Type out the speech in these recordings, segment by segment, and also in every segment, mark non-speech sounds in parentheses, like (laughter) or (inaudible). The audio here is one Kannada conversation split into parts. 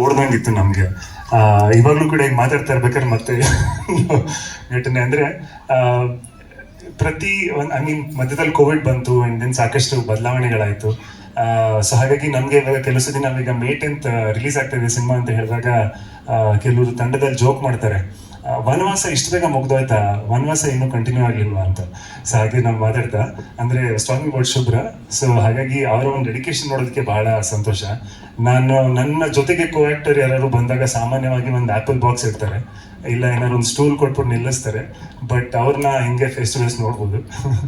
ಓಡ್ದಂಗಿತ್ತು ನಮ್ಗೆ. ಇವಾಗಲೂ ಕೂಡ ಈಗ ಮಾತಾಡ್ತಾ ಇರ್ಬೇಕಾದ್ರೆ ಮತ್ತೆ ಘಟನೆ ಅಂದ್ರೆ ಪ್ರತಿ ಒಂದ್ ಐ ಮೀನ್ ಮಧ್ಯದಲ್ಲಿ ಕೋವಿಡ್ ಬಂತು ಅಂಡ್ ದೆನ್ ಸಾಕಷ್ಟು ಬದಲಾವಣೆಗಳಾಯ್ತು. ಸೊ ಹಾಗಾಗಿ ನಮ್ಗೆ ಇವಾಗ ಕೆಲಸ ದಿನ ಈಗ ಮೇ ಟೆಂತ್ ರಿಲೀಸ್ ಆಗ್ತಾ ಇದೆ ಸಿನಿಮಾ ಅಂತ ಹೇಳಿದಾಗ ಕೆಲವರು ತಂಡದಲ್ಲಿ ಜೋಕ್ ಮಾಡ್ತಾರೆ. ವನವಾಸ ಇಷ್ಟು ಬೇಗ ಮುಗ್ದೋಯ್ತಾ? ವನವಾಸ ಇನ್ನೂ ಕಂಟಿನ್ಯೂ ಆಗ್ಲಿಲ್ವಾ ಅಂತ? ಸೊ ಹಾಗೆ ನಾವು ಮಾತಾಡ್ತಾ. ಅಂದ್ರೆ ಸ್ವಾಮಿ ಬೋರ್ಡ್ ಶುಭ್ರ. ಸೊ ಹಾಗಾಗಿ ಅವರ ಒಂದು ಡೆಡಿಕೇಶನ್ ನೋಡೋದಕ್ಕೆ ಬಹಳ ಸಂತೋಷ. ನಾನು ನನ್ನ ಜೊತೆಗೆ ಕೋ ಆಕ್ಟರ್ ಯಾರು ಬಂದಾಗ ಸಾಮಾನ್ಯವಾಗಿ ಒಂದು ಆಪಲ್ ಬಾಕ್ಸ್ ಇರ್ತಾರೆ ಇಲ್ಲ ಏನಾದ್ರು ಒಂದು ಸ್ಟೂಲ್ ಕೊಟ್ಬಿಟ್ಟು ನಿಲ್ಲಿಸ್ತಾರೆ. ಬಟ್ ಅವ್ರನ್ನ ಹಿಂಗೆ ಫೇಸ್ ಟು ಫೇಸ್ ನೋಡ್ಬೋದು.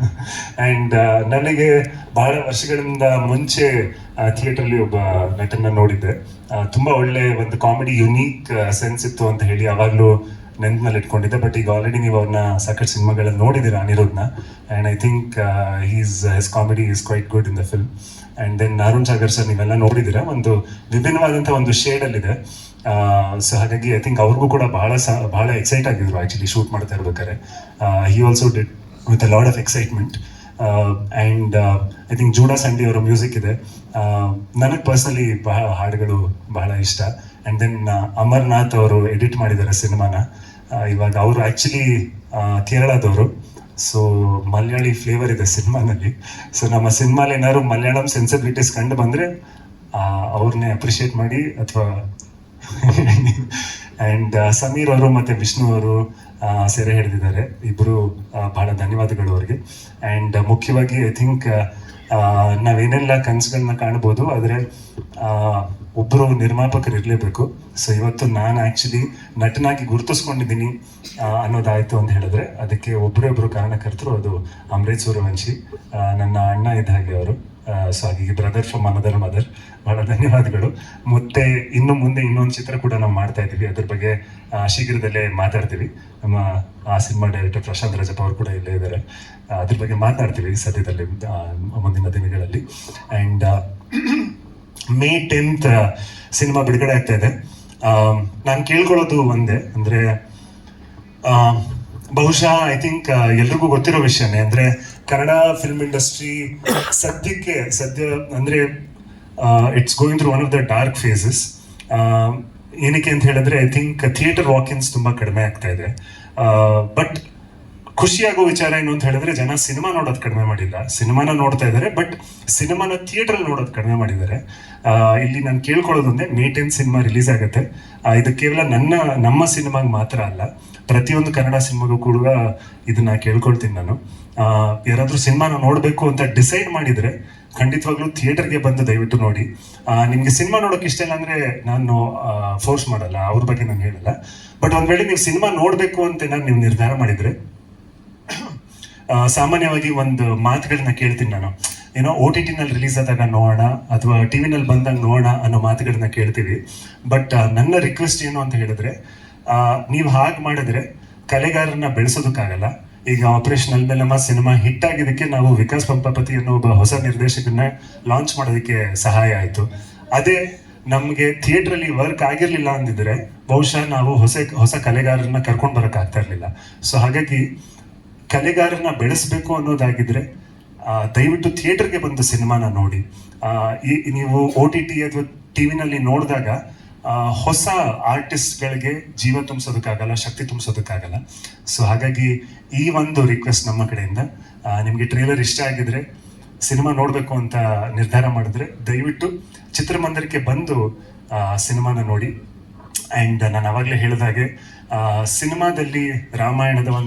(laughs) ಆ್ಯಂಡ್ ನನಗೆ ಬಹಳ ವರ್ಷಗಳಿಂದ ಮುಂಚೆ ಥಿಯೇಟ್ರಲ್ಲಿ ಒಬ್ಬ ನಟನ ನೋಡಿದ್ದೆ. ತುಂಬ ತುಂಬಾ ಒಳ್ಳೆ ಒಂದು ಕಾಮಿಡಿ ಯುನೀಕ್ ಸೆನ್ಸ್ ಇತ್ತು ಅಂತ ಹೇಳಿ ಯಾವಾಗಲೂ ನೆನ್ಪಿನಲ್ಲಿ ಇಟ್ಕೊಂಡಿದ್ದೆ ಬಟ್ ಈಗ ಆಲ್ರೆಡಿ ನೀವು ಅವ್ರನ್ನ ಸಾಕಷ್ಟು ಸಿನಿಮಾಗಳಲ್ಲಿ ನೋಡಿದ್ದೀರಾ ಅನಿರುದ್ನ? And I think is his comedy is quite good in the film and then Arun Sagar sir ನೀವೆಲ್ಲ ನೋಡಿದ್ದೀರಾ? ಒಂದು ವಿಭಿನ್ನವಾದಂಥ ಒಂದು ಶೇಡಲ್ಲಿದೆ ಸೊ ಹಾಗಾಗಿ ಐ ಥಿಂಕ್ ಅವ್ರಿಗೂ ಕೂಡ ಬಹಳ ಸ ಭಾಳ ಎಕ್ಸೈಟ್ ಆಗಿದ್ರು ಆ್ಯಕ್ಚುಲಿ ಶೂಟ್ ಮಾಡ್ತಾ ಇರ್ಬೇಕಾದ್ರೆ. He also did with a lot of excitement and I think Judah Sandhy ಅವರ ಮ್ಯೂಸಿಕ್ ಇದೆ. ನನಗೆ ಪರ್ಸ್ನಲಿ ಬಹಳ ಹಾಡುಗಳು ಬಹಳ ಇಷ್ಟ. ಆ್ಯಂಡ್ ದೆನ್ ಅಮರ್ನಾಥ್ ಅವರು ಎಡಿಟ್ ಮಾಡಿದ್ದಾರೆ ಸಿನಿಮಾನ. ಇವಾಗ ಅವರು ಆ್ಯಕ್ಚುಲಿ ಕೇರಳದವರು. ಸೊ ಮಲಯಾಳಿ ಫ್ಲೇವರ್ ಇದೆ ಸಿನಿಮಾನಲ್ಲಿ. ಸೊ ನಮ್ಮ ಸಿನಿಮಾಲಿ ಏನಾದ್ರು ಮಲಯಾಳಂ ಸೆನ್ಸಿಬಿಲಿಟೀಸ್ ಕಂಡು ಬಂದರೆ ಅವ್ರನ್ನೇ ಅಪ್ರಿಷಿಯೇಟ್ ಮಾಡಿ ಅಥವಾ (laughs) ಆ್ಯಂಡ್ ಸಮೀರ್ ಅವರು ಮತ್ತು ವಿಷ್ಣು ಅವರು ಸೆರೆ ಹಿಡಿದಿದ್ದಾರೆ. ಇಬ್ಬರು ಬಹಳ ಧನ್ಯವಾದಗಳು ಅವ್ರಿಗೆ. ಆ್ಯಂಡ್ ಮುಖ್ಯವಾಗಿ ಐ ಥಿಂಕ್ ನಾವೇನೆಲ್ಲ ಕನಸುಗಳನ್ನ ಕಾಣ್ಬೋದು, ಆದರೆ ಒಬ್ಬರು ನಿರ್ಮಾಪಕರು ಇರಲೇಬೇಕು. ಸೊ ಇವತ್ತು ನಾನು ಆ್ಯಕ್ಚುಲಿ ನಟನಾಗಿ ಗುರುತಿಸ್ಕೊಂಡಿದ್ದೀನಿ ಅನ್ನೋದಾಯಿತು ಅಂತ ಹೇಳಿದ್ರೆ, ಅದಕ್ಕೆ ಒಬ್ಬರೇ ಕಾರಣಕರ್ತರು ಅದು ಅಮೃತ್ ಸೂರ್ಯವಂಶಿ ನನ್ನ ಅಣ್ಣ ಇದ್ದ ಹಾಗೆ ಅವರು. ಸೊ ಹಾಗಾಗಿ ಬ್ರದರ್ ಫ್ರಮ್ ಅನದರ್ ಮದರ್ ಬಹಳ ಧನ್ಯವಾದಗಳು. ಮತ್ತೆ ಇನ್ನು ಮುಂದೆ ಇನ್ನೊಂದು ಚಿತ್ರ ಕೂಡ ನಾವು ಮಾಡ್ತಾ ಇದ್ದೀವಿ. ಅದ್ರ ಬಗ್ಗೆ ಶೀಘ್ರದಲ್ಲೇ ಮಾತಾಡ್ತೀವಿ. ನಮ್ಮ, ಆ ಸಿನಿಮಾ ಡೈರೆಕ್ಟರ್ ಪ್ರಶಾಂತ್ ರಜಪ್ಪ ಅವರು ಕೂಡ ಇಲ್ಲೇ ಇದ್ದಾರೆ. ಅದ್ರ ಬಗ್ಗೆ ಮಾತಾಡ್ತೀವಿ ಸದ್ಯದಲ್ಲಿ ಮುಂದಿನ ದಿನಗಳಲ್ಲಿ. ಆ್ಯಂಡ್ ಮೇ ಟೆಂತ್ ಸಿನಿಮಾ ಬಿಡುಗಡೆ ಆಗ್ತಾ ಇದೆ. ನಾನು ಕೇಳ್ಕೊಳ್ಳೋದು ಒಂದೇ, ಅಂದರೆ ಬಹುಶಃ ಐ ಥಿಂಕ್ ಎಲ್ರಿಗೂ ಗೊತ್ತಿರೋ ವಿಷಯನೇ, ಅಂದ್ರೆ ಕನ್ನಡ ಫಿಲ್ಮ್ ಇಂಡಸ್ಟ್ರಿ ಸದ್ಯಕ್ಕೆ, ಸದ್ಯ, ಅಂದ್ರೆ it's going through one of the dark phases ಏನಕ್ಕೆ ಅಂತ ಹೇಳಿದ್ರೆ ಐ ಥಿಂಕ್ ಥಿಯೇಟರ್ ವಾಕಿನ್ಸ್ ತುಂಬಾ ಕಡಿಮೆ ಆಗ್ತಾ ಇದೆ. ಬಟ್ ಖುಷಿಯಾಗೋ ವಿಚಾರ ಏನು ಅಂತ ಹೇಳಿದ್ರೆ ಜನ ಸಿನಿಮಾ ನೋಡೋದು ಕಡಿಮೆ ಮಾಡಿಲ್ಲ. ಸಿನಿಮಾನ ನೋಡ್ತಾ ಇದ್ದಾರೆ, ಬಟ್ ಸಿನಿಮಾನ ಥಿಯೇಟರ್ ನೋಡೋದು ಕಡಿಮೆ ಮಾಡಿದ್ದಾರೆ. ಇಲ್ಲಿ ನಾನು ಕೇಳ್ಕೊಳ್ಳೋದೊಂದೇ ಮೇ ಟೆನ್ ಸಿನಿಮಾ ರಿಲೀಸ್ ಆಗುತ್ತೆ. ಇದು ಕೇವಲ ನನ್ನ, ನಮ್ಮ ಸಿನಿಮಾಗೆ ಮಾತ್ರ ಅಲ್ಲ, ಪ್ರತಿಯೊಂದು ಕನ್ನಡ ಸಿನಿಮಾಗೂ ಕೂಡ ಇದನ್ನ ಕೇಳ್ಕೊಳ್ತೀನಿ ನಾನು. ಯಾರಾದರೂ ಸಿನಿಮಾನ ನೋಡಬೇಕು ಅಂತ ಡಿಸೈಡ್ ಮಾಡಿದ್ರೆ ಖಂಡಿತವಾಗ್ಲೂ ಥಿಯೇಟರ್ಗೆ ಬಂದು ದಯವಿಟ್ಟು ನೋಡಿ. ನಿಮಗೆ ಸಿನಿಮಾ ನೋಡೋಕೆ ಇಷ್ಟ ಇಲ್ಲ ಅಂದರೆ ನಾನು ಫೋರ್ಸ್ ಮಾಡಲ್ಲ, ಅವ್ರ ಬಗ್ಗೆ ನಾನು ಹೇಳಲ್ಲ. ಬಟ್ ಒಂದು ವೇಳೆ ನೀವು ಸಿನಿಮಾ ನೋಡಬೇಕು ಅಂತ ನಾನು ನೀವು ನಿರ್ಧಾರ ಮಾಡಿದ್ರೆ ಸಾಮಾನ್ಯವಾಗಿ ಒಂದು ಮಾತುಗಳನ್ನ ಕೇಳ್ತೀನಿ ನಾನು. ಏನೋ ಓ ಟಿ ಟಿನಲ್ಲಿ ರಿಲೀಸ್ ಆದಾಗ ನೋಡೋಣ, ಅಥವಾ ಟಿ ವಿನಲ್ಲಿ ಬಂದಾಗ ನೋಡೋಣ ಅನ್ನೋ ಮಾತುಗಳನ್ನ ಕೇಳ್ತೀವಿ. ಬಟ್ ನನ್ನ ರಿಕ್ವೆಸ್ಟ್ ಏನು ಅಂತ ಹೇಳಿದ್ರೆ ನೀವು ಹಾಗೆ ಮಾಡಿದ್ರೆ ಕಲೆಗಾರರನ್ನ ಬೆಳೆಸೋದಕ್ಕಾಗಲ್ಲ. ಈಗ ಆಪರೇಷನ್ ಅಲ್ಮೇಲಮ್ಮ ಸಿನಿಮಾ ಹಿಟ್ ಆಗಿದ್ದಕ್ಕೆ ನಾವು ವಿಕಾಸ್ ಪಂಪಾಪತಿ ಅನ್ನೋ ಒಬ್ಬ ಹೊಸ ನಿರ್ದೇಶಕನ್ನ ಲಾಂಚ್ ಮಾಡೋದಕ್ಕೆ ಸಹಾಯ ಆಯಿತು. ಅದೇ ನಮಗೆ ಥಿಯೇಟ್ರಲ್ಲಿ ವರ್ಕ್ ಆಗಿರಲಿಲ್ಲ ಅಂದಿದ್ರೆ ಬಹುಶಃ ನಾವು ಹೊಸ ಹೊಸ ಕಲೆಗಾರರನ್ನ ಕರ್ಕೊಂಡು ಬರೋಕ್ಕಾಗ್ತಾ ಇರಲಿಲ್ಲ. ಇರ್ಲಿಲ್ಲ ಸೊ ಹಾಗಾಗಿ ಕಲೆಗಾರನ ಬೆಳೆಸಬೇಕು ಅನ್ನೋದಾಗಿದ್ರೆ ದಯವಿಟ್ಟು ಥಿಯೇಟರ್ಗೆ ಬಂದು ಸಿನಿಮಾನ ನೋಡಿ. ಈ, ನೀವು ಒ ಟಿ ಟಿ ಅಥವಾ ಟಿವಿನಲ್ಲಿ ನೋಡಿದಾಗ ಹೊಸ ಆರ್ಟಿಸ್ಟ್ಗಳಿಗೆ ಜೀವ ತುಂಬಿಸೋದಕ್ಕಾಗಲ್ಲ, ಶಕ್ತಿ ತುಂಬಿಸೋದಕ್ಕಾಗಲ್ಲ. ಸೊ ಹಾಗಾಗಿ ಈ ಒಂದು ರಿಕ್ವೆಸ್ಟ್ ನಮ್ಮ ಕಡೆಯಿಂದ ನಿಮಗೆ ಟ್ರೇಲರ್ ಇಷ್ಟ ಆಗಿದ್ರೆ ಸಿನಿಮಾ ನೋಡಬೇಕು ಅಂತ ನಿರ್ಧಾರ ಮಾಡಿದ್ರೆ ದಯವಿಟ್ಟು ಚಿತ್ರಮಂದಿರಕ್ಕೆ ಬಂದು ಸಿನಿಮಾನ ನೋಡಿ. ಆ್ಯಂಡ್ ನಾನು ಅವಾಗಲೇ ಹೇಳಿದಾಗೆ ಸಿನಿಮಾದಲ್ಲಿ ರಾಮಾಯಣದ ಒಂದು